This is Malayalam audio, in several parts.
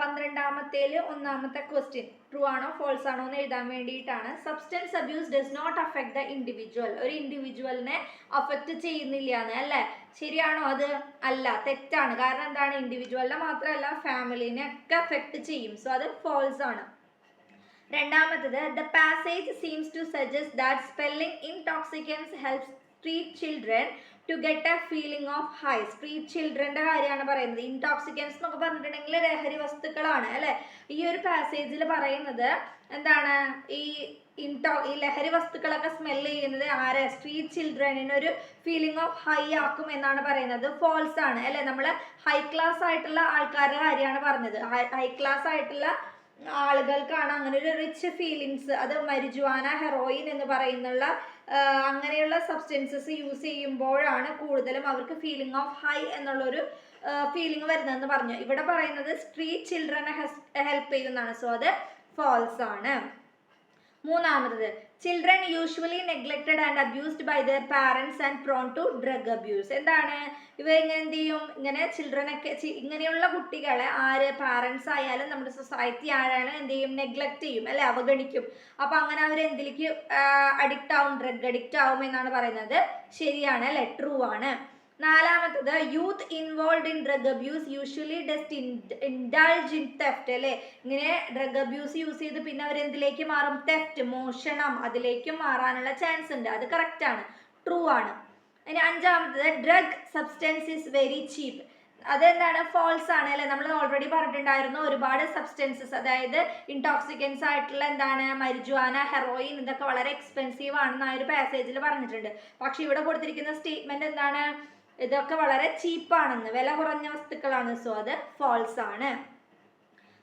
പന്ത്രണ്ടാമത്തേൽ ഒന്നാമത്തെ ക്വസ്റ്റ്യൻ ട്രൂ ആണോ ഫോൾസ് ആണോ എന്ന് എഴുതാൻ വേണ്ടിയിട്ടാണ്. Substance abuse does not affect the individual ഒരു ഇൻഡിവിജ്വലിനെ അഫക്റ്റ് ചെയ്യുന്നില്ല എന്ന് അല്ലേ? ശരിയാണോ അത്? അല്ല തെറ്റാണ്. കാരണം എന്താണ്? ഇൻഡിവിജ്വലിനെ മാത്രമല്ല ഫാമിലിനെ ഒക്കെ അഫക്റ്റ് ചെയ്യും. സോ അത് ഫോൾസ് ആണ്. രണ്ടാമത്തത് the passage seems to suggest that spelling intoxicants helps treat children to get a feeling of high street ചിൽഡ്രന്റെ കാര്യമാണ് പറയുന്നത്. ഇൻടോക്സിക്കൻസ് എന്നൊക്കെ പറഞ്ഞിട്ടുണ്ടെങ്കിൽ ലഹരി വസ്തുക്കളാണ് അല്ലെ? ഈ ഒരു പാസേജിൽ പറയുന്നത് എന്താണ്? ഈ ഇൻടോ ഈ ലഹരി വസ്തുക്കളൊക്കെ സ്മെൽ ചെയ്യുന്നത് ആരെ? സ്ട്രീറ്റ് ചിൽഡ്രനിന് ഒരു ഫീലിംഗ് ഓഫ് ഹൈ ആക്കും എന്നാണ് പറയുന്നത്. ഫോൾസ് ആണ് അല്ലെ? നമ്മൾ ഹൈ ക്ലാസ് ആയിട്ടുള്ള ആൾക്കാരുടെ കാര്യമാണ് പറഞ്ഞത്. ഹൈ ക്ലാസ് ആയിട്ടുള്ള ആളുകൾക്കാണ് അങ്ങനെ ഒരു റിച്ച് ഫീലിങ്സ് അത് മരിജുവാന ഹെറോയിൻ എന്ന് പറയുന്നുള്ള അങ്ങനെയുള്ള സബ്സ്റ്റൻസസ് യൂസ് ചെയ്യുമ്പോഴാണ് കൂടുതലും അവർക്ക് ഫീലിംഗ് ഓഫ് ഹൈ എന്നുള്ളൊരു ഫീലിംഗ് വരുന്നതെന്ന് പറഞ്ഞു. ഇവിടെ പറയുന്നത് സ്ട്രീറ്റ് ചിൽഡ്രനെ ഹെൽപ്പ് ചെയ്യുന്നതാണ്. സോ അത് ഫോൾസ് ആണ്. മൂന്നാമത്തത് children usually neglected and abused by their parents and prone to drug abuse എന്താണ്? ഇവ ഇങ്ങനെ എന്ത് ചെയ്യും? ഇങ്ങനെ ചിൽഡ്രനൊക്കെ ഇങ്ങനെയുള്ള കുട്ടികളെ ആര് പാരൻസ് ആയാലും നമ്മുടെ സൊസൈറ്റി ആരാണ് എന്ത് ചെയ്യും? നെഗ്ലക്റ്റ് ചെയ്യും അല്ലെ? അവഗണിക്കും. അപ്പൊ അങ്ങനെ അവർ എന്തിലേക്ക് അഡിക്റ്റ് ആവും ഡ്രഗ് അഡിക്റ്റ് ആവും എന്നാണ് പറയുന്നത്. ശരിയാണ് അല്ലെ? ട്രൂ ആണ്. നാലാമത്തത് youth involve in drug abuse usually doesn't indulge in theft അല്ലേ? ഇങ്ങനെ ഡ്രഗ് അബ്യൂസ് യൂസ് ചെയ്ത് പിന്നെ അവർ എന്തിലേക്ക് മാറും? തെഫ്റ്റ് മോഷണം അതിലേക്കും മാറാനുള്ള ചാൻസ് ഉണ്ട്. അത് കറക്റ്റ് ആണ്. ട്രൂ ആണ്. ഇനി അഞ്ചാമത്തത് drug substance is very cheap അതെന്താണ്? ഫോൾസ് ആണ് അല്ലെ? നമ്മൾ ഓൾറെഡി പറഞ്ഞിട്ടുണ്ടായിരുന്നു ഒരുപാട് സബ്സ്റ്റൻസസ് അതായത് ഇൻടോക്സിക്കൻസ് ആയിട്ടുള്ള എന്താണ്? മരിജുവാന ഹെറോയിൻ ഇതൊക്കെ വളരെ എക്സ്പെൻസീവ് ആണെന്ന് ആ ഒരു പാസേജിൽ പറഞ്ഞിട്ടുണ്ട്. പക്ഷെ ഇവിടെ കൊടുത്തിരിക്കുന്ന സ്റ്റേറ്റ്മെന്റ് എന്താണ്? ഇതൊക്കെ വളരെ ചീപ്പാണെന്ന് വില കുറഞ്ഞ വസ്തുക്കളാണ്. സോ അത് ഫോൾസ് ആണ്.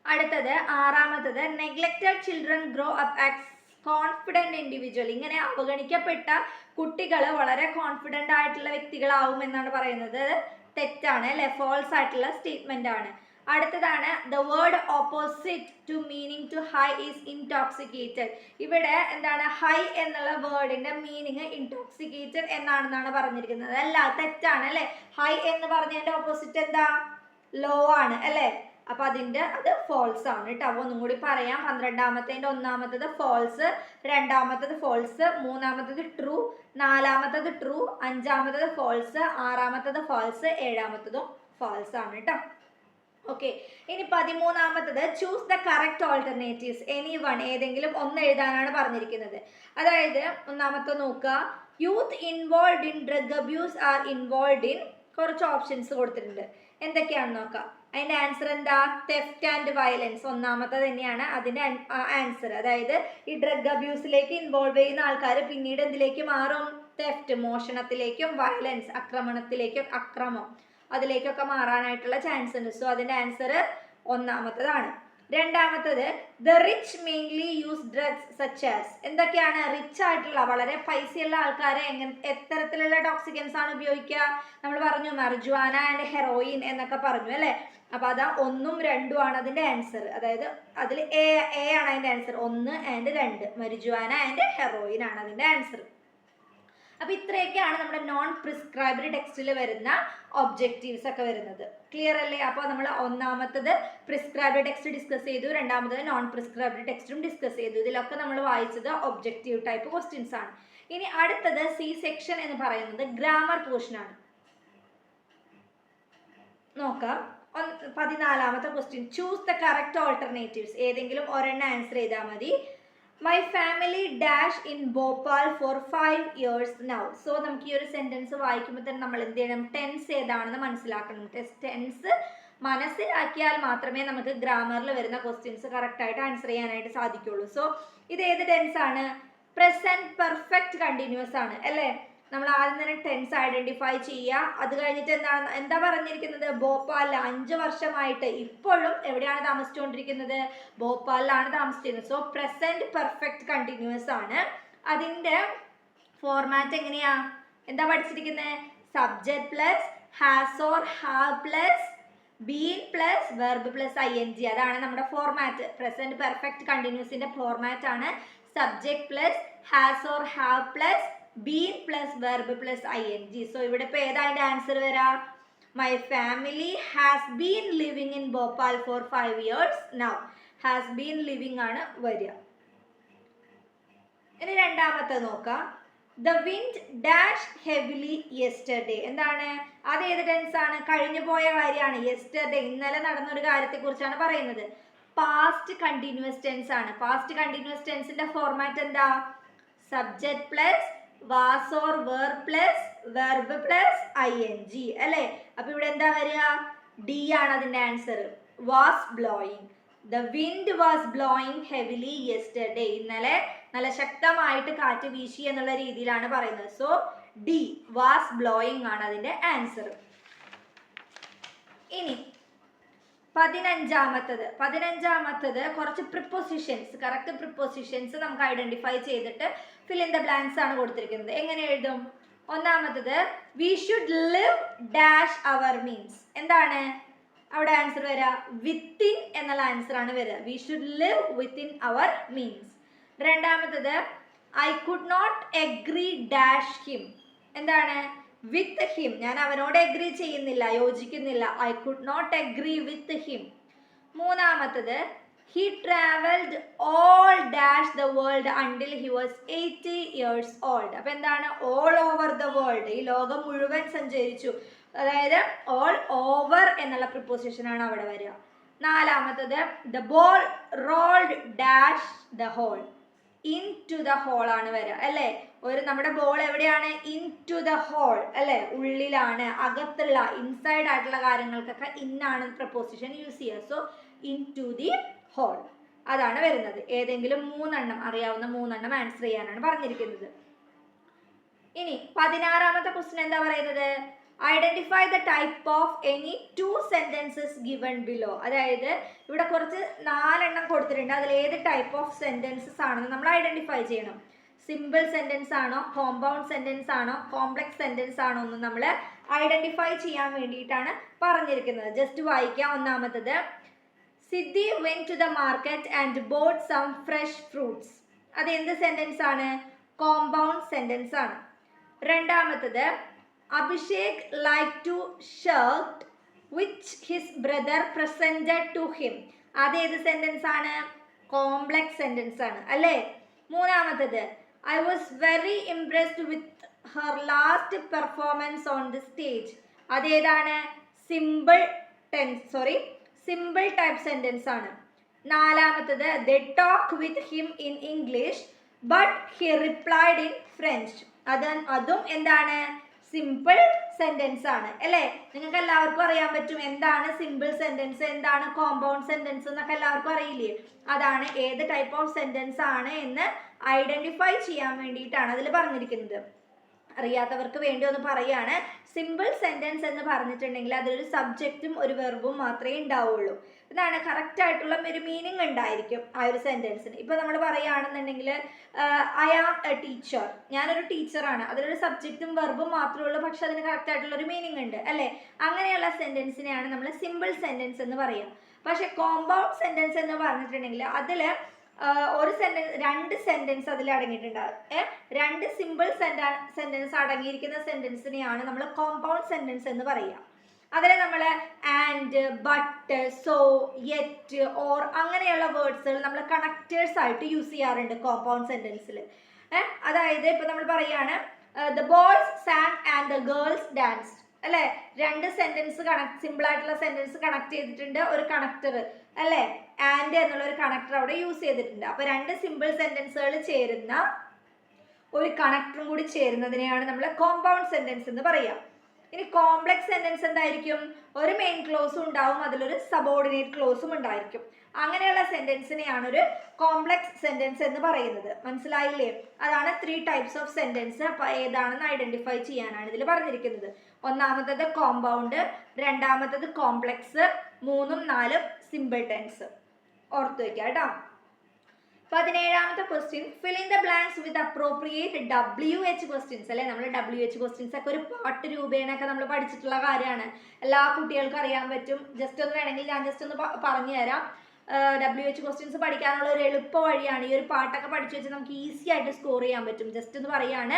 അടുത്തത് ആറാമത്തത് neglected children grow up as confident individual ഇങ്ങനെ അവഗണിക്കപ്പെട്ട കുട്ടികൾ വളരെ കോൺഫിഡന്റ് ആയിട്ടുള്ള വ്യക്തികളാവും എന്നാണ് പറയുന്നത്. തെറ്റാണ് അല്ലെ? ഫോൾസ് ആയിട്ടുള്ള സ്റ്റേറ്റ്മെന്റ് ആണ്. അടുത്തതാണ് the word opposite to meaning to high is intoxicated ഇവിടെ എന്താണ് ഹൈ എന്നുള്ള വേർഡിന്റെ മീനിങ് ഇൻടോക്സിക്കേറ്റഡ് എന്നാണെന്നാണ് പറഞ്ഞിരിക്കുന്നത്. അല്ല തെറ്റാണ് അല്ലെ? ഹൈ എന്ന് പറഞ്ഞതിന്റെ ഓപ്പോസിറ്റ് എന്താ? ലോ ആണ് അല്ലെ? അപ്പൊ അതിന്റെ അത് ഫോൾസ് ആണ് കേട്ടോ. ഒന്നും കൂടി പറയാം. പന്ത്രണ്ടാമത്തേന്റെ ഒന്നാമത്തത് ഫോൾസ് രണ്ടാമത്തത് ഫോൾസ് മൂന്നാമത്തത് ട്രൂ നാലാമത്തത് ട്രൂ അഞ്ചാമത്തത് ഫോൾസ് ആറാമത്തത് ഫോൾസ് ഏഴാമത്തതും ഫോൾസ് ആണ് കേട്ടോ. ഓക്കെ ഇനി പതിമൂന്നാമത്തത് choose the correct alternatives any one ഏതെങ്കിലും ഒന്ന് എഴുതാനാണ് പറഞ്ഞിരിക്കുന്നത്. അതായത് ഒന്നാമത്തെ നോക്കുക. Youth involve in drug abuse are involve in കുറച്ച് ഓപ്ഷൻസ് കൊടുത്തിട്ടുണ്ട്. എന്തൊക്കെയാണെന്ന് നോക്കാം. അതിന്റെ ആൻസർ എന്താ? തെഫ്റ്റ് ആൻഡ് വയലൻസ് ഒന്നാമത്തെ തന്നെയാണ് അതിന്റെ ആൻസർ അതായത് ഈ ഡ്രഗ് അബ്യൂസിലേക്ക് ഇൻവോൾവ് ചെയ്യുന്ന ആൾക്കാർ പിന്നീട് എന്തിലേക്ക് മാറും? തെഫ്റ്റ് മോഷണത്തിലേക്കും വയലൻസ് ആക്രമണത്തിലേക്കും അക്രമം. അതിലേക്കൊക്കെ മാറാനായിട്ടുള്ള ചാൻസ് ഉണ്ട്. സോ അതിന്റെ ആൻസർ ഒന്നാമത്തതാണ്. രണ്ടാമത്തത് the rich mainly use drugs such as എന്തൊക്കെയാണ്? റിച്ച് ആയിട്ടുള്ള വളരെ പൈസയുള്ള ആൾക്കാരെ എങ്ങനെ എത്തരത്തിലുള്ള ടോക്സിക്കൻസ് ആണ് ഉപയോഗിക്കുക. നമ്മൾ പറഞ്ഞു മർജുവാന ആൻഡ് ഹെറോയിൻ എന്നൊക്കെ പറഞ്ഞു അല്ലേ? അപ്പൊ അതാ ഒന്നും രണ്ടും ആണ് അതിന്റെ ആൻസർ അതായത് അതിൽ എ എ ആണ് അതിന്റെ ആൻസർ ഒന്ന് ആൻഡ് രണ്ട്. മരിജുവാന ആൻഡ് ഹെറോയിൻ ആണ് അതിന്റെ ആൻസർ അപ്പൊ ഇത്രയൊക്കെയാണ് നമ്മുടെ നോൺ പ്രിസ്ക്രൈബ്ഡ് ടെക്സ്റ്റിൽ വരുന്ന ഒബ്ജക്റ്റീവ്സ് ഒക്കെ വരുന്നത്. ക്ലിയർ അല്ലേ? അപ്പോൾ നമ്മൾ ഒന്നാമത്തത് പ്രിസ്ക്രൈബ്ഡ് ടെക്സ്റ്റ് ഡിസ്കസ് ചെയ്തു രണ്ടാമത്തത് നോൺ പ്രിസ്ക്രൈബ്ഡ് ടെക്സ്റ്റും ഡിസ്കസ് ചെയ്തു. ഇതിലൊക്കെ നമ്മൾ വായിച്ചത് ഒബ്ജക്റ്റീവ് ടൈപ്പ് ക്വസ്റ്റ്യൻസ് ആണ്. ഇനി അടുത്തത് സി സെക്ഷൻ എന്ന് പറയുന്നത് ഗ്രാമർ പോർഷൻ ആണ്. നോക്കാം. പതിനാലാമത്തെ question choose the correct alternatives ഏതെങ്കിലും ഒരെണ്ണം ആൻസർ ചെയ്താൽ മതി. My family dash in Bhopal four five years now so നമുക്ക് ഈ ഒരു സെന്റൻസ് വായിക്കുമ്പോൾ തന്നെ നമ്മൾ എന്ത് ചെയ്യണം? ടെൻസ് ഏതാണെന്ന് മനസ്സിലാക്കണം. ടെൻസ് മനസ്സിലാക്കിയാൽ മാത്രമേ നമുക്ക് ഗ്രാമറിൽ വരുന്ന ക്വസ്റ്റ്യൻസ് കറക്റ്റ് ആയിട്ട് ആൻസർ ചെയ്യാനായിട്ട് സാധിക്കുള്ളൂ. സോ ഇത് ഏത് ടെൻസ് ആണ്? പ്രസന്റ് പെർഫെക്റ്റ് കണ്ടിന്യൂസ് ആണ്. അല്ലേ? നമ്മൾ ആദ്യം തന്നെ ടെൻസ് ഐഡന്റിഫൈ ചെയ്യുക. അത് കഴിഞ്ഞിട്ട് എന്താണ് എന്താ പറഞ്ഞിരിക്കുന്നത്? ഭോപ്പാലിൽ അഞ്ച് വർഷമായിട്ട് ഇപ്പോഴും എവിടെയാണ് താമസിച്ചുകൊണ്ടിരിക്കുന്നത്? ഭോപ്പാലിലാണ് താമസിച്ചിരുന്നത്. സോ പ്രസന്റ് പെർഫെക്റ്റ് കണ്ടിന്യൂസ് ആണ്. അതിന്റെ ഫോർമാറ്റ് എങ്ങനെയാ? എന്താ പഠിച്ചിരിക്കുന്നത് subject plus has or have plus been plus verb plus I N G അതാണ് നമ്മുടെ ഫോർമാറ്റ് പ്രസന്റ് പെർഫെക്റ്റ് കണ്ടിന്യൂസിന്റെ ഫോർമാറ്റ് ആണ്. Subject plus has or have plus been plus verb plus I N G so ഇവിടെ ഇപ്പൊ ഏതാ അതിന്റെ ആൻസർ വരാ? My family has been living in Bhopal four five years now has been living ആണ് വരിക. ഇനി രണ്ടാമത്തെ നോക്കാം. The wind dash heavily yesterday എന്താണ്? അത് ഏത് ടെൻസ് ആണ്? കഴിഞ്ഞു പോയ കാര്യമാണ്. യെസ്റ്റർഡേ ഇന്നലെ നടന്ന ഒരു കാര്യത്തെ കുറിച്ചാണ് പറയുന്നത്. പാസ്റ്റ് കണ്ടിന്യൂസ് ടെൻസ് ആണ്. പാസ്റ്റ് കണ്ടിന്യൂസ് ടെൻസിന്റെ ഫോർമാറ്റ് എന്താ? Subject plus was or were plus verb plus I N G അല്ലേ? അപ്പൊ ഇവിടെ എന്താ വരിക? ഡി ആണ് അതിന്റെ answer was blowing the wind was blowing heavily yesterday ഇന്നലെ നല്ല ശക്തമായിട്ട് കാറ്റ് വീശി എന്നുള്ള രീതിയിലാണ് പറയുന്നത്. സോ ഡി വാസ് ബ്ലോയിങ് ആണ് അതിന്റെ ആൻസർ ഇനി പതിനഞ്ചാമത്തത്. പതിനഞ്ചാമത്തത് കുറച്ച് പ്രിപ്പോസിഷൻസ് കറക്റ്റ് പ്രിപ്പോസിഷൻസ് നമുക്ക് ഐഡന്റിഫൈ ചെയ്തിട്ട് ഫിൽ ഇൻ ദ ബ്ലാങ്ക്സ് ആണ് കൊടുത്തിരിക്കുന്നത്. എങ്ങനെ എഴുതും? ഒന്നാമത്തത് we should live dash hour means എന്താണ്? അവിടെ ആൻസർ വരിക വിത്തിൻ എന്നുള്ള ആൻസർ ആണ് വരിക we should live within hour means രണ്ടാമത്തത് I could not agree dash him എന്താണ്? വിത്ത് ഹിം ഞാൻ അവനോട് എഗ്രി ചെയ്യുന്നില്ല യോജിക്കുന്നില്ല. I could not agree with him മൂന്നാമത്തത് he travelled all dash the world until he was eighty years old അപ്പൊ എന്താണ്? ഓൾ ഓവർ ദ വേൾഡ് ഈ ലോകം മുഴുവൻ സഞ്ചരിച്ചു. അതായത് ഓൾ ഓവർ എന്നുള്ള പ്രിപ്പോസിഷൻ ആണ് അവിടെ വരിക. നാലാമത്തത് the ball rolled dash the hole into the hole ആണ് വരിക അല്ലേ? ഒരു നമ്മുടെ ബോൾ എവിടെയാണ്? ഇൻ ടു ദ ഹോൾ അല്ലേ? ഉള്ളിലാണ് അകത്തുള്ള ഇൻസൈഡ് ആയിട്ടുള്ള കാര്യങ്ങൾക്കൊക്കെ ഇന്നാണ് പ്രപ്പോസിഷൻ യൂസ് ചെയ്യുക. So into the hole അതാണ് വരുന്നത്. ഏതെങ്കിലും മൂന്നെണ്ണം അറിയാവുന്ന മൂന്നെണ്ണം ആൻസർ ചെയ്യാനാണ് പറഞ്ഞിരിക്കുന്നത്. ഇനി പതിനാറാമത്തെ ക്വസ്റ്റ്യൻ എന്താ പറയുന്നത്? Identify the type of any two sentences given below അതായത് ഇവിടെ കുറച്ച് നാലെണ്ണം കൊടുത്തിട്ടുണ്ട്. അതിൽ ഏത് ടൈപ്പ് ഓഫ് സെന്റൻസസ് ആണെന്ന് നമ്മൾ ഐഡന്റിഫൈ ചെയ്യണം. സിമ്പിൾ സെന്റൻസ് ആണോ കോമ്പൗണ്ട് സെന്റൻസ് ആണോ കോംപ്ലക്സ് സെന്റൻസ് ആണോ എന്ന് നമ്മൾ ഐഡന്റിഫൈ ചെയ്യാൻ വേണ്ടിയിട്ടാണ് പറഞ്ഞിരിക്കുന്നത്. ജസ്റ്റ് വായിക്കാം ഒന്നാമത്തത്. Siddhi went to the market and bought some fresh fruits അത് എന്ത് സെന്റൻസ് ആണ്? കോമ്പൗണ്ട് സെന്റൻസ് ആണ്. രണ്ടാമത്തത് Abhishek liked the shirt which his brother presented to him അത് ഏത് സെന്റൻസ് ആണ്? കോംപ്ലക്സ് സെന്റൻസ് ആണ് അല്ലേ? മൂന്നാമത്തത് I was very impressed with her last performance on the stage അതേതാണ് simple tense sorry simple type sentence ആണ്. നാലാമത്തത് the talk with him in English but he replied in French അത് അതും എന്താണ്? സിമ്പിൾ സെന്റൻസ് ആണ്. അല്ലേ? നിങ്ങൾക്ക് എല്ലാവർക്കും അറിയാൻ പറ്റും എന്താണ് സിമ്പിൾ സെന്റൻസ് എന്താണ് കോമ്പൗണ്ട് സെന്റൻസ് എന്നൊക്കെ എല്ലാവർക്കും അറിയില്ലേ? അതാണ് ഏത് ടൈപ്പ് ഓഫ് സെന്റൻസ് ആണ് എന്ന് ഐഡന്റിഫൈ ചെയ്യാൻ വേണ്ടിയിട്ടാണ് അതിൽ പറഞ്ഞിരിക്കുന്നത്. അറിയാത്തവർക്ക് വേണ്ടി ഒന്ന് പറയാണ്. സിമ്പിൾ സെന്റൻസ് എന്ന് പറഞ്ഞിട്ടുണ്ടെങ്കിൽ അതിലൊരു സബ്ജക്റ്റും ഒരു വെർബും മാത്രമേ ഉണ്ടാവുള്ളൂ. ഇതാണ് കറക്റ്റ് ആയിട്ടുള്ള ഒരു മീനിങ് ഉണ്ടായിരിക്കും ആ ഒരു സെന്റൻസിന് ഇപ്പൊ നമ്മൾ പറയുകയാണെന്നുണ്ടെങ്കിൽ ഐ ആം എ ടീച്ചർ ഞാനൊരു ടീച്ചറാണ്. അതിലൊരു സബ്ജക്റ്റും വെർബും മാത്രമേ ഉള്ളൂ പക്ഷെ അതിന് കറക്റ്റ് ആയിട്ടുള്ള ഒരു മീനിങ് ഉണ്ട് അല്ലേ? അങ്ങനെയുള്ള സെന്റൻസിനെയാണ് നമ്മൾ സിമ്പിൾ സെന്റൻസ് എന്ന് പറയുക. പക്ഷെ കോമ്പൗണ്ട് സെന്റൻസ് എന്ന് പറഞ്ഞിട്ടുണ്ടെങ്കിൽ അതിൽ ഒരു സെന്റൻസ് രണ്ട് സെന്റൻസ് അതിൽ അടങ്ങിയിട്ടുണ്ടാകും ഏഹ് രണ്ട് സിമ്പിൾ സെന്റൻസ് അടങ്ങിയിരിക്കുന്ന സെന്റൻസിനെയാണ് നമ്മൾ കോമ്പൗണ്ട് സെന്റൻസ് എന്ന് പറയുക. അതിൽ നമ്മൾ and but so yet or അങ്ങനെയുള്ള വേർഡ്സുകൾ നമ്മൾ കണക്റ്റേഴ്സ് ആയിട്ട് യൂസ് ചെയ്യാറുണ്ട് കോമ്പൗണ്ട് സെന്റൻസിൽ ഏഹ് അതായത് ഇപ്പൊ നമ്മൾ പറയാണ് the boys sang and the girls dance അല്ലെ? രണ്ട് സെന്റൻസ് കണക്ട് സിമ്പിൾ ആയിട്ടുള്ള സെന്റൻസ് കണക്ട് ചെയ്തിട്ടുണ്ട് ഒരു കണക്ടർ അല്ലെ? ആൻഡ് എന്നുള്ള ഒരു കണക്ടർ അവിടെ യൂസ് ചെയ്തിട്ടുണ്ട്. അപ്പൊ രണ്ട് സിമ്പിൾ സെന്റൻസുകൾ ചേരുന്ന ഒരു കണക്ടറും കൂടി ചേരുന്നതിനെയാണ് നമ്മൾ കോമ്പൗണ്ട് സെന്റൻസ് എന്ന് പറയുക ഇനി കോംപ്ലക്സ് സെന്റൻസ് എന്തായിരിക്കും? ഒരു മെയിൻ ക്ലോസും ഉണ്ടാവും അതിലൊരു സബോർഡിനേറ്റ് ക്ലോസും ഉണ്ടായിരിക്കും. അങ്ങനെയുള്ള സെന്റൻസിനെയാണ് ഒരു കോംപ്ലക്സ് സെന്റൻസ് എന്ന് പറയുന്നത്. മനസ്സിലായില്ലേ? അതാണ് ത്രീ ടൈപ്സ് ഓഫ് സെന്റൻസ് അപ്പൊ ഏതാണെന്ന് ഐഡന്റിഫൈ ചെയ്യാനാണ് ഇതിൽ പറഞ്ഞിരിക്കുന്നത്. ഒന്നാമത്തത് കോമ്പൗണ്ട് രണ്ടാമത്തത് കോംപ്ലക്സ് മൂന്നും നാലും സിമ്പിൾ ടെൻസ് ഓർത്തു വെക്കുക കേട്ടോ പതിനേഴാമത്തെ question in the blanks with appropriate W H questions അല്ലെ? നമ്മൾ ഡബ്ല്യു എച്ച് ക്വസ്റ്റ്യൻസ് ഒക്കെ ഒരു പാട്ട് രൂപേണൊക്കെ നമ്മൾ പഠിച്ചിട്ടുള്ള കാര്യമാണ്. എല്ലാ കുട്ടികൾക്കും അറിയാൻ പറ്റും. ജസ്റ്റ് ഒന്ന് വേണമെങ്കിൽ ഞാൻ ജസ്റ്റ് ഒന്ന് പറഞ്ഞു തരാം. ഡബ്ല്യു എച്ച് ക്വസ്റ്റ്യൻസ് പഠിക്കാനുള്ള ഒരു എളുപ്പ വഴിയാണ് ഈ ഒരു പാട്ടൊക്കെ പഠിച്ചു വെച്ചാൽ നമുക്ക് ഈസി ആയിട്ട് സ്കോർ ചെയ്യാൻ പറ്റും. ജസ്റ്റ് ഒന്ന് പറയാണ്.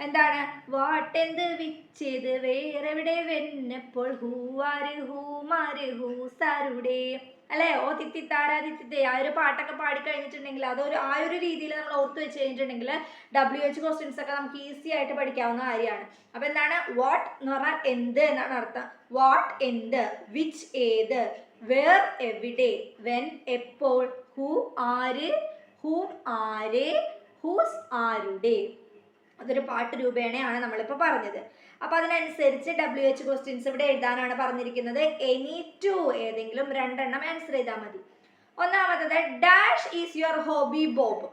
എന്താണ്? വാട്ടെന്ത് വിച്ചത്? വേറെവിടെ വെന്നപ്പോൾ ഹൂവാര് ഹൂമാര് ഹൂസാരുടെ. അല്ലേ? ഓ തിത്തി തിത്തിത്തേ ആ ഒരു പാട്ടൊക്കെ പാടി കഴിഞ്ഞിട്ടുണ്ടെങ്കിൽ അതൊരു ആ ഒരു രീതിയിൽ നമ്മൾ ഓർത്ത് വെച്ച് കഴിഞ്ഞിട്ടുണ്ടെങ്കിൽ ഡബ്ല്യു എച്ച് ക്വസ്റ്റ്യൻസ് ഒക്കെ നമുക്ക് ഈസി ആയിട്ട് പഠിക്കാവുന്ന കാര്യമാണ്. അപ്പൊ എന്താണ്? വാട്ട് എന്ന് പറഞ്ഞാൽ എന്ത് എന്നാണ് അർത്ഥം. വാട്ട് എന്ത്? വിച്ച് ഏത്? വേർ എവിടെ? വെൻ എപ്പോൾ? ഹൂ ആര്? ഹൂം ആരെ? ഹൂസ് ആരുടെ? അതൊരു പാട്ട് രൂപേണയാണ് നമ്മളിപ്പോൾ പറഞ്ഞത്. അപ്പോൾ അതിനനുസരിച്ച് ഡബ്ല്യു എച്ച് ക്വസ്റ്റ്യൻസ് ഇവിടെ എഴുതാനാണ് പറഞ്ഞിരിക്കുന്നത്. എനി ടു ഏതെങ്കിലും രണ്ടെണ്ണം ആൻസർ ചെയ്താൽ മതി. ഒന്നാമത്തത് dash is your hobby Bob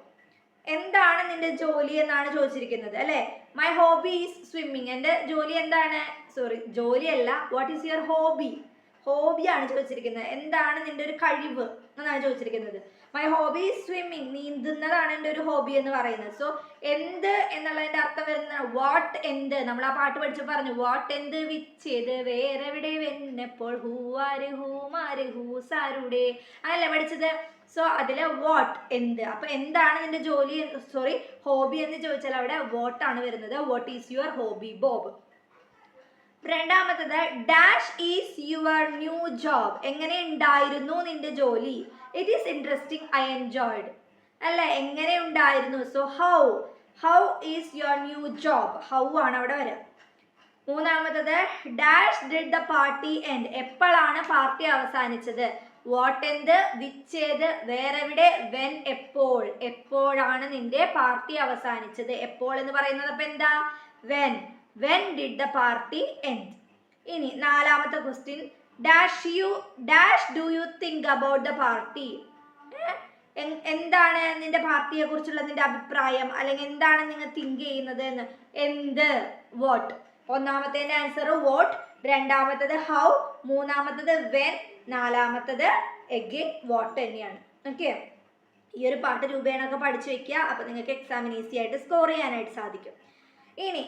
എന്താണ് നിന്റെ ജോലി എന്നാണ് ചോദിച്ചിരിക്കുന്നത് അല്ലേ? മൈ ഹോബി ഈസ് സ്വിമ്മിങ് എന്റെ ജോലി എന്താണ്? സോറി ജോലിയല്ല വാട്ട് ഈസ് യുവർ ഹോബി ഹോബിയാണ് ചോദിച്ചിരിക്കുന്നത്. എന്താണ് നിന്റെ ഒരു കഴിവ് എന്നാണ് ചോദിച്ചിരിക്കുന്നത്. മൈ ഹോബി സ്വിമ്മിങ് നീന്തുന്നതാണ് എന്റെ ഒരു ഹോബി എന്ന് പറയുന്നത്. സോ എന്ത് എന്നുള്ളതിന്റെ അർത്ഥം വരുന്ന വാട്ട് എന്ത്? നമ്മൾ ആ പാട്ട് പഠിച്ചു പറഞ്ഞു വാട്ട് എന്ത് വിച്ചേത്? വേറെ എവിടെ വെന്നപ്പോൾ ഹൂവാര് ഹൂമാര് ഹൂസാരുടെ. അങ്ങനല്ലേ പഠിച്ചത്? സോ അതിൽ വാട്ട് എന്ത്? അപ്പൊ എന്താണ് നിന്റെ ജോലി? സോറി ഹോബി എന്ന് ചോദിച്ചാൽ അവിടെ വാട്ട് ആണ് വരുന്നത്. What is your hobby Bob രണ്ടാമത്തത് dash is your new job എങ്ങനെ ഉണ്ടായിരുന്നു നിന്റെ ജോലി? It is interesting I enjoyed അല്ലേ? എങ്ങനെ ഉണ്ടായിരുന്നു? So how how is your new job how ആണ് അവിടെ വരാം? മൂന്നാമത്തത് dash did the party end എപ്പോഴാണ് പാർട്ടി അവസാനിച്ചത്? വാട്ട് എന്ത് വിച്ചേത് വേറെവിടെ? വെൻ എപ്പോൾ? എപ്പോഴാണ് നിന്റെ പാർട്ടി അവസാനിച്ചത്? എപ്പോൾ എന്ന് പറയുന്നത് അപ്പൊ എന്താ? When when did the party end ഇനി നാലാമത്തെ question dash you dash do you think about the party എന്താണ് നിന്റെ പാർട്ടിയെ കുറിച്ചുള്ള നിന്റെ അഭിപ്രായം? അല്ലെങ്കിൽ എന്താണ് നിങ്ങൾ തിങ്ക് ചെയ്യുന്നത് എന്ന്? എന്ത്? വോട്ട് ഒന്നാമത്തേന്റെ ആൻസർ വോട്ട് രണ്ടാമത്തത് ഹൗ മൂന്നാമത്തത് വെൻ നാലാമത്തത് എഗെയിൻ വോട്ട് തന്നെയാണ്. ഓക്കെ ഈ ഒരു പാട്ട് രൂപേണൊക്കെ പഠിച്ചു വെക്കുക അപ്പൊ നിങ്ങൾക്ക് എക്സാമിന് ഈസി ആയിട്ട് സ്കോർ ചെയ്യാനായിട്ട് സാധിക്കും. ഇനി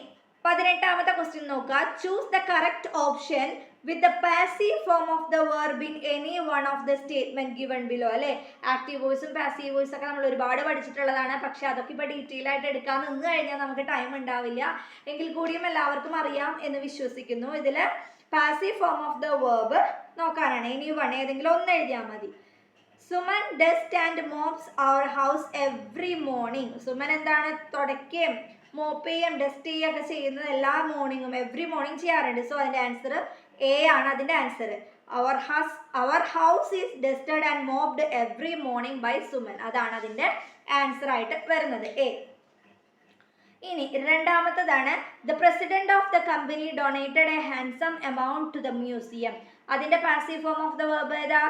പതിനെട്ടാമത്തെ ക്വസ്റ്റ്യൻ നോക്കുക choose the correct option with the passive form of the verb in any one of the statement given below അല്ലെ? ആക്റ്റീവ് വോയിസും പാസീവ് വോയിസ് ഒക്കെ നമ്മൾ ഒരുപാട് പഠിച്ചിട്ടുള്ളതാണ്. പക്ഷെ അതൊക്കെ ഇപ്പോൾ ഡീറ്റെയിൽ ആയിട്ട് എടുക്കാൻ നിന്ന് കഴിഞ്ഞാൽ നമുക്ക് ടൈം ഉണ്ടാവില്ല. എങ്കിൽ കൂടിയും എല്ലാവർക്കും അറിയാം എന്ന് വിശ്വസിക്കുന്നു. ഇതിൽ passive form of the verb നോക്കാനാണ്. ഇനി വൺ ഏതെങ്കിലും ഒന്ന് എഴുതിയാൽ മതി. Suman dust and mops our house every morning Suman എന്താണ്? തുടക്കുകയും മോപ്പ് ചെയ്യുകയും ഡസ്റ്റ് ചെയ്യുകയൊക്കെ ചെയ്യുന്നത് എല്ലാ മോർണിംഗും എവ്രി മോർണിംഗ് ചെയ്യാറുണ്ട്. സോ അതിന്റെ ആൻസർ എ ആണ് അതിന്റെ answer our has our house is dusted and mopped every morning by Suman. അതാണ് അതിന്റെ ആൻസർ ആയിട്ട് വരുന്നത്. എ ഇനി രണ്ടാമത്തതാണ്. The president of the company donated a handsome amount to the museum അതിന്റെ passive form of the verb ഏതാ?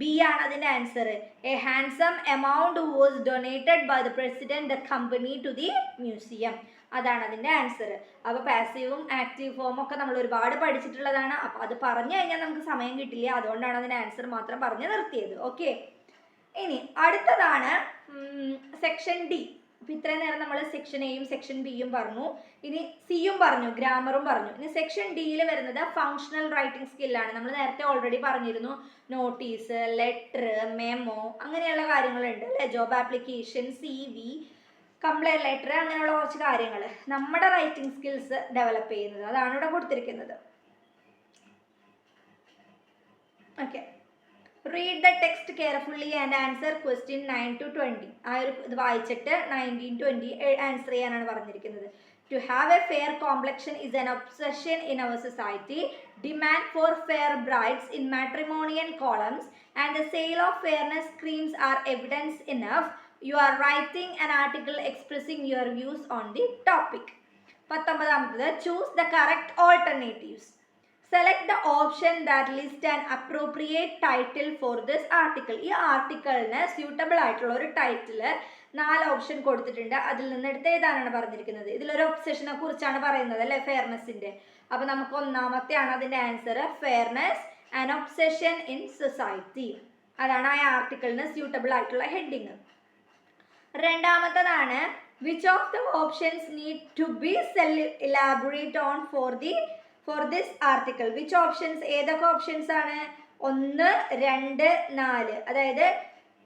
ബി ആണ് അതിന്റെ answer a handsome amount was donated by the president the company to the museum അതാണ് അതിന്റെ ആൻസർ അപ്പൊ പാസീവും ആക്റ്റീവ് ഫോമും ഒക്കെ നമ്മൾ ഒരുപാട് പഠിച്ചിട്ടുള്ളതാണ്. അപ്പോൾ അത് പറഞ്ഞു കഴിഞ്ഞാൽ നമുക്ക് സമയം കിട്ടില്ല. അതുകൊണ്ടാണ് അതിന്റെ ആൻസർ മാത്രം പറഞ്ഞു നിർത്തിയത്. ഓക്കെ ഇനി അടുത്തതാണ് സെക്ഷൻ ഡി അപ്പൊ ഇത്രയും നേരം നമ്മൾ സെക്ഷൻ എയും സെക്ഷൻ ബിയും പറഞ്ഞു. ഇനി സിയും പറഞ്ഞു ഗ്രാമറും പറഞ്ഞു. ഇനി സെക്ഷൻ ഡിയിൽ വരുന്നത് ഫങ്ഷണൽ റൈറ്റിംഗ് സ്കില്ലാണ് നമ്മൾ നേരത്തെ ഓൾറെഡി പറഞ്ഞിരുന്നു നോട്ടീസ് ലെറ്റർ മെമോ അങ്ങനെയുള്ള കാര്യങ്ങളുണ്ട് അല്ലേ? Job application C V complaint letter അങ്ങനെയുള്ള കുറച്ച് കാര്യങ്ങൾ. നമ്മുടെ റൈറ്റിംഗ് സ്കിൽസ് ഡെവലപ്പ് ചെയ്യുന്നത്. അതാണ് ഇവിടെ കൊടുത്തിരിക്കുന്നത്. Okay read the text carefully and answer question nine to twenty ആ ഒരു ഇത് വായിച്ചിട്ട് നയന്റീൻ ട്വന്റി ആൻസർ ചെയ്യാനാണ് പറഞ്ഞിരിക്കുന്നത്. To have a fair complexion is an obsession in our society demand for fair brides in matrimonial columns and the sale of fairness creams are evidence enough you are writing an article expressing your views on the topic പത്തൊമ്പതാമത്തത് choose the correct alternatives select the option that list and appropriate title for this article ഈ ആർട്ടിക്കിളിന് സ്യൂട്ടബിൾ ആയിട്ടുള്ള ഒരു ടൈറ്റിൽ നാല് ഓപ്ഷൻ കൊടുത്തിട്ടുണ്ട്. അതിൽ നിന്ന് എടുത്ത് ഏതാണ് പറഞ്ഞിരിക്കുന്നത്? ഇതിലൊരു ഒബ്സെഷനെ കുറിച്ചാണ് പറയുന്നത് അല്ലേ? ഫെയർനെസ്സിന്റെ അപ്പൊ നമുക്ക് ഒന്നാമത്തെയാണ് അതിന്റെ answer fairness and obsession in society അതാണ് ആ ആർട്ടിക്കിളിന് സ്യൂട്ടബിൾ ആയിട്ടുള്ള heading രണ്ടാമത്തതാണ് which of the options need to be sell elaborate on for the for this article which options ഏതൊക്കെ ഓപ്ഷൻസ് ആണ്? ഒന്ന് രണ്ട് നാല്. അതായത്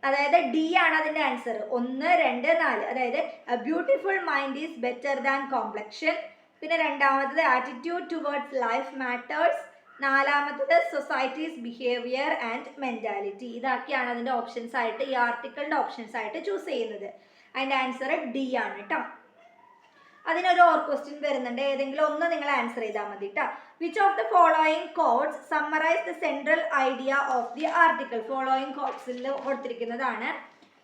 അതായത് ഡി ആണ് അതിന്റെ ആൻസർ ഒന്ന് രണ്ട് നാല്. അതായത് beautiful mind is better than complexion പിന്നെ രണ്ടാമത്തത് ആറ്റിറ്റ്യൂഡ് ടുവേർഡ്സ് ലൈഫ് മാറ്റേഴ്സ് നാലാമത്തത് സൊസൈറ്റീസ് ബിഹേവിയർ ആൻഡ് മെന്റാലിറ്റി ഇതൊക്കെയാണ് അതിന്റെ ഓപ്ഷൻസ് ആയിട്ട് ഈ ആർട്ടിക്കിളിന്റെ ഓപ്ഷൻസ് ആയിട്ട് ചൂസ് ചെയ്യുന്നത്. അതിന്റെ ആൻസർ ഡി ആണ് കേട്ടോ അതിനൊരു ഓർ ക്വസ്റ്റ്യൻ വരുന്നുണ്ട്. ഏതെങ്കിലും ഒന്ന് നിങ്ങൾ ആൻസർ ചെയ്താൽ മതി കേട്ടോ which of the following codes summarise the central idea of the article following കോഡ്സിൽ കൊടുത്തിരിക്കുന്നതാണ്.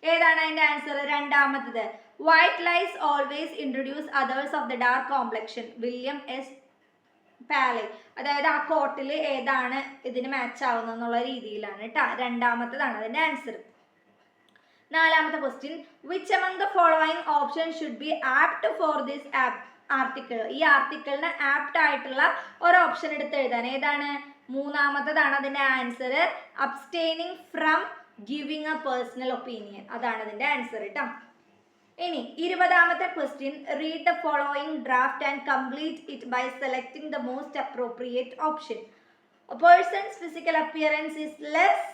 ഏതാണ് അതിന്റെ ആൻസർ രണ്ടാമത്തത് white lies always introduce others of the dark complexion William S Paley അതായത് ആ കോട്ടിൽ ഏതാണ് ഇതിന് മാച്ച് ആവുന്നത് എന്നുള്ള രീതിയിലാണ് കേട്ടോ രണ്ടാമത്തതാണ് അതിന്റെ ആൻസർ നാലാമത്തെ question which among the following option should be apt for this article ഈ ആർട്ടിക്കിളിന് ആപ്റ്റ് ആയിട്ടുള്ള ഒരു ഓപ്ഷൻ എടുത്ത് എഴുതാൻ. ഏതാണ്? മൂന്നാമത്തതാണ് അതിന്റെ answer abstaining from giving a personal opinion അതാണ് അതിന്റെ ആൻസർ കേട്ടോ ഇനി ഇരുപതാമത്തെ question read the following draft and complete it by selecting the most appropriate option person's physical appearance is less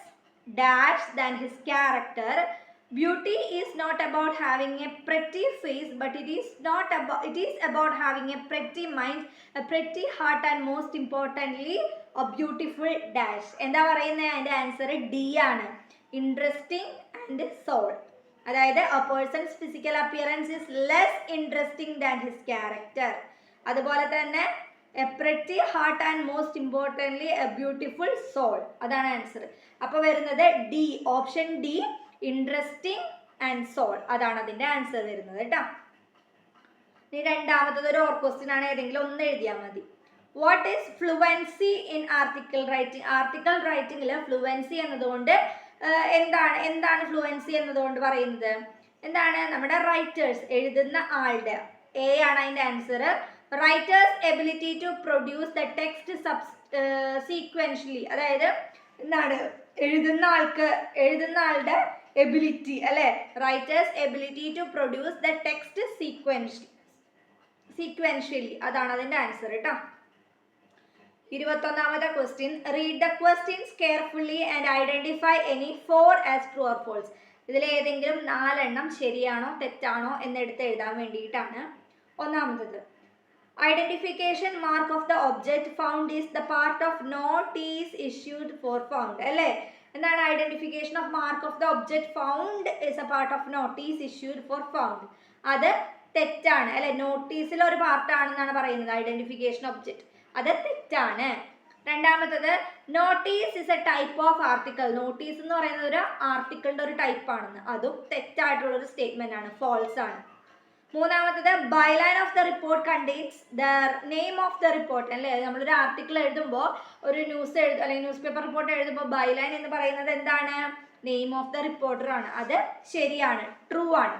dash than his his Beauty is not about having a pretty face, but it is not about it is about having a pretty mind, a pretty heart, and most importantly, a beautiful dash. എന്താ പറയുന്നത് അതിന്റെ ആൻസർ ഡി ആണ് ഇൻട്രസ്റ്റിംഗ് ആൻഡ് സോൾ അതായത് a person's physical appearance is less interesting than his character. അതുപോലെ തന്നെ a pretty heart and most importantly a beautiful soul അതാണ് ആൻസർ അപ്പോൾ വരുന്നത് D option D interesting and soul അതാണ് അതിന്റെ ആൻസർ വരുന്നത് കേട്ടോ. ഇനി രണ്ടാമത്തത് ഒരു ഓർ ക്വസ്റ്റ്യൻ ആണ്. ഏതെങ്കിലും ഒന്ന് എഴുതിയാൽ മതി. What is fluency in article writing article റൈറ്റിംഗിൽ fluency എന്നതുകൊണ്ട് എന്താണ് എന്താണ് ഫ്ലുവൻസി എന്നതുകൊണ്ട് പറയുന്നത്? എന്താണ് നമ്മുടെ റൈറ്റേഴ്സ് എഴുതുന്ന ആളുടെ എ ആണ് അതിന്റെ answer writer's ability to produce the text sub sequentially അതായത് എന്താണ് എഴുതുന്ന ആൾക്ക് എഴുതുന്ന ആളുടെ എബിലിറ്റി അല്ലെ? Writer's ability to produce the text sequentially sequentially അതാണ് അതിന്റെ ആൻസർ കേട്ടോ ഇരുപത്തൊന്നാമത്തെ question read the questions carefully and identify any four as true or false ഇതിൽ ഏതെങ്കിലും നാലെണ്ണം ശരിയാണോ തെറ്റാണോ എന്നെടുത്ത് എഴുതാൻ വേണ്ടിയിട്ടാണ് ഒന്നാമത്തത്. Identification mark of the object found is the part of note is issued for found അല്ലേ? എന്താണ് identification of mark of the object found is a part of notice issued for found അത് തെറ്റാണ്. അല്ലെ നോട്ടീസിൽ ഒരു പാർട്ടാണെന്നാണ് പറയുന്നത് ഐഡന്റിഫിക്കേഷൻ ഒബ്ജക്ട് അത് തെറ്റാണ്. രണ്ടാമത്തത് notice is a type of article notice എന്ന് പറയുന്നത് ഒരു ആർട്ടിക്കിളിന്റെ ഒരു ടൈപ്പ് ആണെന്ന്. അതും തെറ്റായിട്ടുള്ള ഒരു സ്റ്റേറ്റ്മെന്റ് ആണ് ഫോൾസ് ആണ്. മൂന്നാമത്തത് byline of the report contains the name of the report അല്ലേ? നമ്മളൊരു ആർട്ടിക്കിൾ എഴുതുമ്പോൾ ഒരു ന്യൂസ് എഴുതും അല്ലെങ്കിൽ ന്യൂസ് പേപ്പർ റിപ്പോർട്ട് എഴുതുമ്പോൾ ബൈലൈൻ എന്ന് പറയുന്നത് എന്താണ്? നെയിം ഓഫ് ദ റിപ്പോർട്ടർ ആണ്. അത് ശരിയാണ് ട്രൂ ആണ്.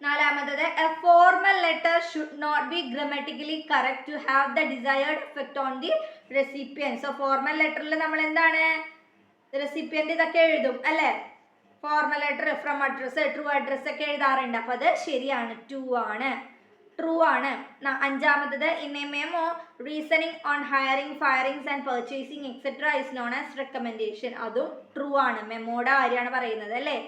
നാലാമത്തത് a formal letter should not be grammatically correct to have the desired effect on the recipient so formal ലെറ്ററിൽ നമ്മൾ എന്താണ് റെസിപ്പിയന്റ് ഇതൊക്കെ എഴുതും അല്ലേ? Formal letter from address true address ഒക്കെ എഴുതാറുണ്ട്. അപ്പോൾ അത് ശരിയാണ് ടു ആണ്. ട്രൂ ആണ്. അഞ്ചാമത്തത് in a memo reasoning on hiring firings and purchasing etcetera is known as recommendation അതും ട്രൂ ആണ്. മെമ്മോയുടെ കാര്യമാണ് പറയുന്നത് അല്ലേ?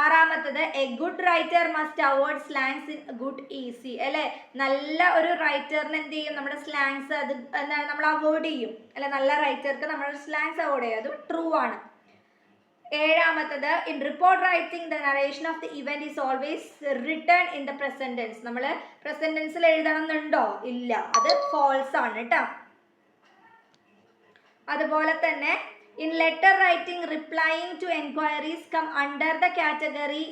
ആറാമത്തത് a good writer must avoid slangs in good easy അല്ലേ? നല്ല ഒരു റൈറ്ററിന് എന്ത് ചെയ്യും? നമ്മുടെ സ്ലാങ്സ് അത് എന്താണ് നമ്മൾ അവോയ്ഡ് ചെയ്യും. അല്ലെ? നല്ല റൈറ്റർക്ക് നമ്മൾ സ്ലാങ്സ് അവോയ്ഡ് ചെയ്യും. അതും ട്രൂ ആണ്. ഏഴാമത്തത് in report writing the narration of the event is always written in the present tense നമ്മൾ പ്രസന്റ് ടെൻസിൽ എഴുതണം എന്നുണ്ടോ ഇല്ല. അത് ഫോൾസ് ആണ് കേട്ടോ അതുപോലെ തന്നെ in letter writing replying to enquiries come under the category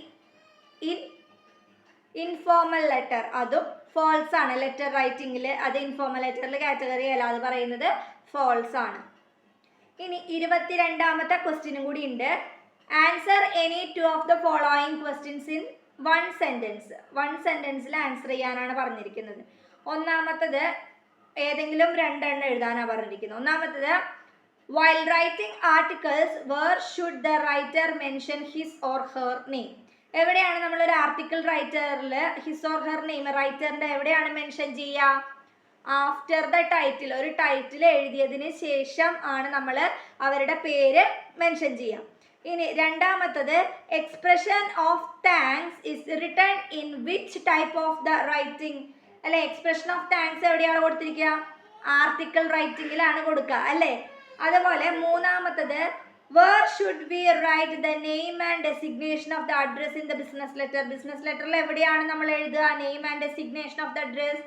in informal letter അതും ഫോൾസ് ആണ്. ലെറ്റർ റൈറ്റിംഗിൽ അത് ഇൻഫോർമൽ ലെറ്ററിൽ കാറ്റഗറി അല്ല. അത് പറയുന്നത് ഫോൾസ് ആണ്. ഇനി ഇരുപത്തിരണ്ടാമത്തെ ക്വസ്റ്റ്യനും കൂടി ഉണ്ട്. Answer any two of the following questions in one sentence one സെന്റൻസിൽ answer ചെയ്യാനാണ് പറഞ്ഞിരിക്കുന്നത്. ഒന്നാമത്തത് ഏതെങ്കിലും രണ്ടെണ്ണം എഴുതാനാണ് പറഞ്ഞിരിക്കുന്നത്. ഒന്നാമത്തത് while writing articles where should the writer mention his or her name എവിടെയാണ് നമ്മളൊരു ആർട്ടിക്കിൾ റൈറ്ററിൽ ഹിസ് ഓർ ഹെർ നെയിം റൈറ്ററിന്റെ എവിടെയാണ് മെൻഷൻ ചെയ്യുക ആഫ്റ്റർ ദ ടൈറ്റിൽ ഒരു ടൈറ്റിൽ എഴുതിയതിന് ശേഷം ആണ് നമ്മൾ അവരുടെ പേര് മെൻഷൻ ചെയ്യാം. ഇനി രണ്ടാമത്തത് expression of thanks is written in which type of the writing അല്ലെ എക്സ്പ്രഷൻ ഓഫ് താങ്ക്സ് എവിടെയാണ് കൊടുത്തിരിക്കുക? ആർട്ടിക്കിൾ റൈറ്റിംഗിലാണ് കൊടുക്കുക അല്ലേ? അതുപോലെ മൂന്നാമത്തത് where should be write the name and designation of the address in the business letter business ലെറ്ററിൽ എവിടെയാണ് നമ്മൾ എഴുതുക? Name and designation of the address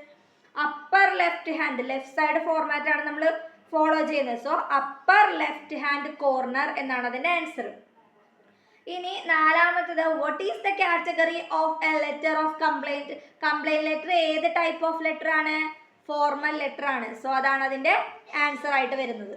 upper left hand left side format ആണ് നമ്മൾ ഫോളോ ചെയ്യുന്നത്. So upper left hand corner എന്നാണ് അതിന്റെ ആൻസർ ഇനി നാലാമത്തത് what is the category of a letter of complaint complaint letter ഏത് ടൈപ്പ് ഓഫ് ലെറ്റർ ആണ്? ഫോർമൽ ലെറ്റർ ആണ്. സോ അതാണ് അതിന്റെ ആൻസർ ആയിട്ട് വരുന്നത്.